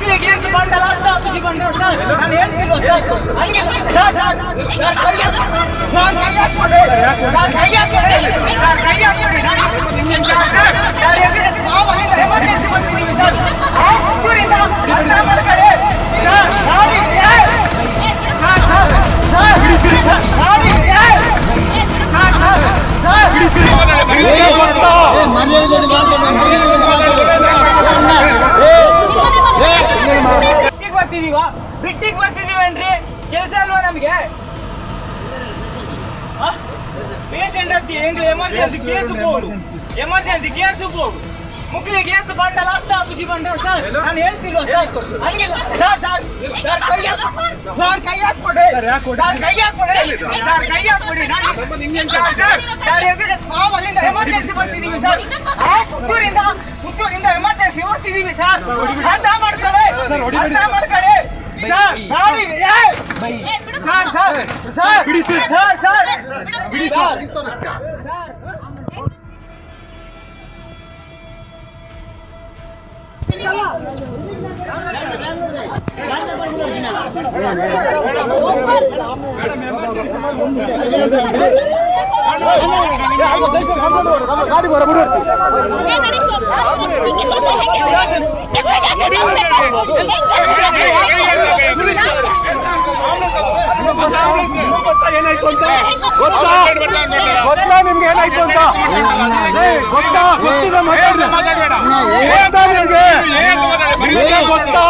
ಮುಕ್ಳಿಗೆ ನಮಗೆ? ಪೇಷಂಟ್ ಹತ್ತಿ ಹೆಂಗ್ ಎಮರ್ಜೆನ್ಸಿ ಕೇಸ್ ಹೋಗುದು ಎಮರ್ಜೆನ್ಸಿ ಕೇಸ್ ಹೋಗುದು ಮುಕ್ಳಿಗೆ ಕೇಸ್ ಬಂಡಲ ಅಂತ ಅಪ್ಪಿಸಿ ಬಂದ್ರು ಸರ್ ನಾನು ಹೇಳ್ತಿಲ್ವಾ ಸರ್ ಹಂಗಿಲ್ಲ. ಸರ್ ಸರ್ ಸರ್ ಕೈ ಹಾಕ್ಬಿಡಿ. ಸರ್ ಕೈ ಹಾಕ್ಬಿಡಿ ಸರ್ ಕೈ ಹಾಕ್ಬಿಡಿ ಸರ್ ಕೈ ಹಾಕ್ಬಿಡಿ ನಾನು ಸರ್ ಸರ್ ಸರ್ ಎದುರು ನಾವು ಅಲ್ಲಿಂದ ಎಮರ್ಜೆನ್ಸಿ ಬರ್ತಿದೀವಿ ಸರ್ ಆ ಪುತ್ತೂರಿಂದ ಪುತ್ತೂರಿಂದ ಎಮರ್ಜೆನ್ಸಿ ಬರ್ತಿದೀವಿ ಸರ್ ಅರ್ಥ ಮಾಡ್ಕೊಳ್ಳಿ ಅರ್ಥ ಮಾಡ್ಕೊಳ್ಳಿ ಸರ್ ಗಾಡಿ ಏ! ಸರ್ ಸರ್ ಸರ್ ಬಿಡಿ ಸರ್ ಸರ್ ಸರ್ ಬಿಡಿ ಸರ್ ಗಾಡಿ ಬರ ಬಿಡು ಏನಾಯ್ತು ಅಂತ ಗೊತ್ತಾ ಗೊತ್ತಾ ನಿಮ್ಗೆ ಏನಾಯ್ತು ಅಂತ ಗೊತ್ತಾ ಗೊತ್ತಿದೆ ಮಾತಾಡಿದೆ ಗೊತ್ತಾ ನಿಮ್ಗೆ ಗೊತ್ತಾ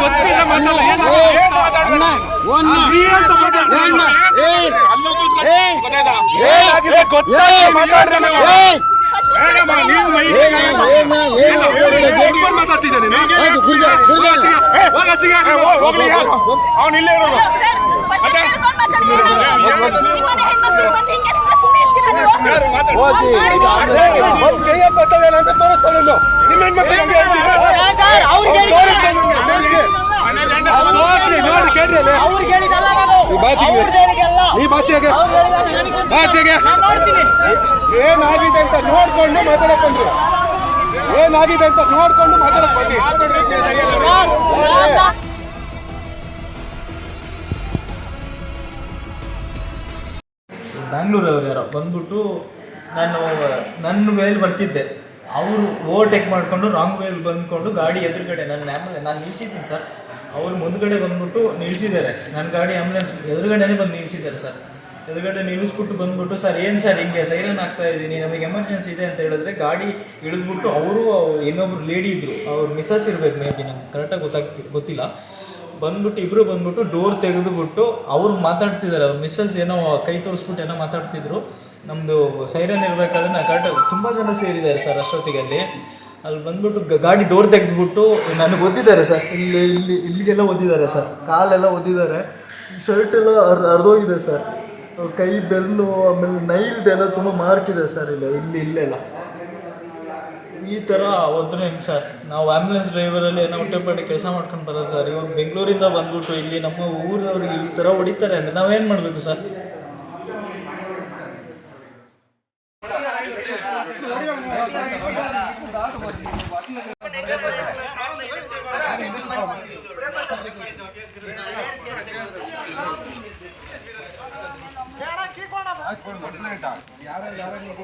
ಗೊತ್ತಿಲ್ಲ ಮಣ್ಣಲ್ಲ ಏನಾಗಿದೆ ಗೊತ್ತಾ ಮಾತಾಡ್ರೆ ಮಾತಾಡ್ತಿದ್ದಾನೆ ಅವನು ಇಲ್ಲೇ ಇರೋದು. ನಿಮ್ಮ ಹೆಣ್ಮಕ್ಳು ನೋಡಿ ಕೇಳ್ರಿ ಅಲ್ಲಿ. ಅವ್ರಿಗೆ ಹೇಳಿದಲ್ಲ ನಾನು ಈ ಬಾಚಿಗೆ. ಅವ್ರ್ದ್ ಹೇಳಿದಲ್ಲ. ನೀ ಬಾಚಿಗೆ ಅವ್ರು ಹೇಳಿದಲ್ಲ, ನನಗೆ ಗೊತ್ತಿಲ್ಲ. ಬಾಚಿಗೆ. ನಾನು ನೋಡ್ತೀನಿ ಏನಾಗಿದೆ ಅಂತ ನೋಡ್ಕೊಂಡು ಮಾತಾಡಕ್ ಬಂದ್ರಿ ಏನಾಗಿದೆ ಅಂತ ನೋಡ್ಕೊಂಡು ಮಾತಾಡಕ್ ಬಂದ್ರಿ ಸರ್, ಬ್ಯಾಂಗ್ಳೂರವ್ರು ಯಾರೋ ಬಂದ್ಬಿಟ್ಟು ನಾನು ನನ್ನ ಮೇಲೆ ಬರ್ತಿದ್ದೆ ಅವರು ಓವರ್ಟೇಕ್ ಮಾಡಿಕೊಂಡು ರಾಂಗ್ ವೇಲ್ ಬಂದ್ಕೊಂಡು ಗಾಡಿ ಎದುರುಗಡೆ ನನ್ನ ಆ್ಯಂಬುಲೆನ್ಸ್ ನಾನು ನಿಲ್ಸಿದ್ದೀನಿ ಸರ್ ಅವ್ರು ಮುಂದ್ಗಡೆ ಬಂದ್ಬಿಟ್ಟು ನಿಲ್ಸಿದ್ದಾರೆ. ನನ್ನ ಗಾಡಿ ಆಂಬುಲೆನ್ಸ್ ಎದುರುಗಡೆನೇ ಬಂದು ನಿಲ್ಸಿದ್ದಾರೆ ಸರ್ ಎದುರುಗಡೆ ನಿಲ್ಲಿಸ್ಬಿಟ್ಟು ಬಂದ್ಬಿಟ್ಟು ಸರ್ ಏನು ಸರ್ ಹಿಂಗೆ ಸೈರನ್ ಆಗ್ತಾ ಇದ್ದೀನಿ? ನಮಗೆ ಎಮರ್ಜೆನ್ಸಿ ಇದೆ ಅಂತ ಹೇಳಿದ್ರೆ ಗಾಡಿ ಇಳಿದ್ಬಿಟ್ಟು ಅವರು, ಇನ್ನೊಬ್ರು ಲೇಡಿ ಇದ್ರು. ಅವ್ರು ಮಿಸಸ್ ಇರಬೇಕು ಬಿ ನಂಗೆ ಕರೆಕ್ಟಾಗಿ ಗೊತ್ತಾಗ್ತಿ, ಗೊತ್ತಿಲ್ಲ. ಬಂದ್ಬಿಟ್ಟು ಇಬ್ರು ಬಂದ್ಬಿಟ್ಟು ಡೋರ್ ತೆಗೆದುಬಿಟ್ಟು ಅವ್ರು ಮಾತಾಡ್ತಿದ್ದಾರೆ. ಅವ್ರು ಮಿಸ್ಸಸ್ ಏನೋ ಕೈ ತೋರಿಸ್ಬಿಟ್ಟು ಏನೋ ಮಾತಾಡ್ತಿದ್ರು. ನಮ್ಮದು ಸೈರನ್ ಇರಬೇಕಾದ್ರೆ ಕರೆಕ್ಟಾಗಿ ತುಂಬ ಜನ ಸೇರಿದ್ದಾರೆ ಸರ್ ಅಷ್ಟೊತ್ತಿಗೆ ಅಲ್ಲಿ ಅಲ್ಲಿ ಬಂದ್ಬಿಟ್ಟು ಗಾಡಿ ಡೋರ್ ತೆಗೆದ್ಬಿಟ್ಟು ನನಗೆ ಒದ್ದಿದ್ದಾರೆ ಸರ್. ಇಲ್ಲಿ ಇಲ್ಲಿ ಇಲ್ಲಿಗೆಲ್ಲ ಒದ್ದಿದ್ದಾರೆ ಸರ್. ಕಾಲೆಲ್ಲ ಒದ್ದಿದ್ದಾರೆ ಶರ್ಟ್ ಎಲ್ಲ ಹರಿದೋಗಿದೆ ಅರ್ಧೋಗಿದೆ ಸರ್. ಕೈ ಬೆರಳು ಆಮೇಲೆ ನೈಲ್ದೆಲ್ಲ ತುಂಬ ಮಾರ್ಕ್ ಇದೆ ಸರ್ ಇಲ್ಲ ಇಲ್ಲಿ ಇಲ್ಲೆಲ್ಲ. ಈ ಥರ ಹೋದ್ರೆ ಹೆಂಗೆ ಸರ್? ನಾವು ಆ್ಯಂಬುಲೆನ್ಸ್ ಡ್ರೈವರಲ್ಲಿ ಏನೋ ಹೊಟ್ಟೆಪಾಟಿ ಕೆಲಸ ಮಾಡ್ಕೊಂಡು ಬರೋದು ಸರ್. ಇವಾಗ ಬೆಂಗಳೂರಿಂದ ಬಂದ್ಬಿಟ್ಟು ಇಲ್ಲಿ ನಮ್ಮ ಊರವ್ರಿಗೆ ಈ ಥರ ಹೊಡಿತಾರೆ ಅಂದರೆ ನಾವೇನು ಮಾಡಬೇಕು ಸರ್?